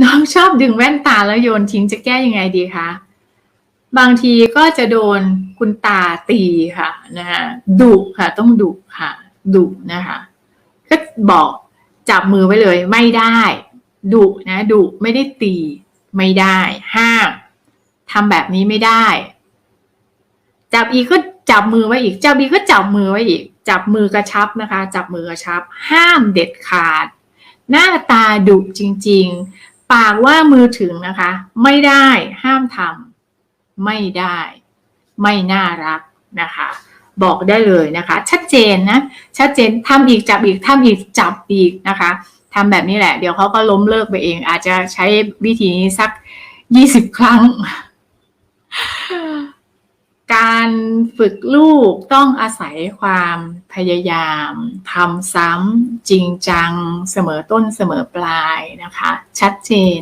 น้องชอบดึงแว่นตาแล้วโยนทิ้งจะแก้ยังไงดีคะ บางทีก็จะโดนคุณตาตีค่ะนะคะดุค่ะ ต้องดุค่ะดุนะคะก็บอกจับมือไว้เลย ไม่ได้ดุนะดุไม่ได้ตี ไม่ได้ ห้ามทำแบบนี้ไม่ได้ จับอีกก็จับมือไว้อีก จับอีกก็จับมือไว้อีก จับมือกระชับนะคะ จับมือกระชับ ห้ามเด็ดขาด หน้าตาดุจริง ๆ ปากว่ามือถึงนะคะ ไม่ได้ห้ามทำไม่ได้ ไม่น่ารักนะคะ บอกได้เลยนะคะ ชัดเจนนะ ชัดเจนทำอีกจับอีกทำอีกจับอีกนะคะทำแบบนี้แหละ เดี๋ยวเขาก็ล้มเลิกไปเอง อาจจะใช้วิธีนี้สักยี่สิบครั้ง การ ฝึกลูกต้องอาศัยความพยายามทำซ้ำจริงจัง เสมอต้นเสมอปลายนะคะ ชัดเจน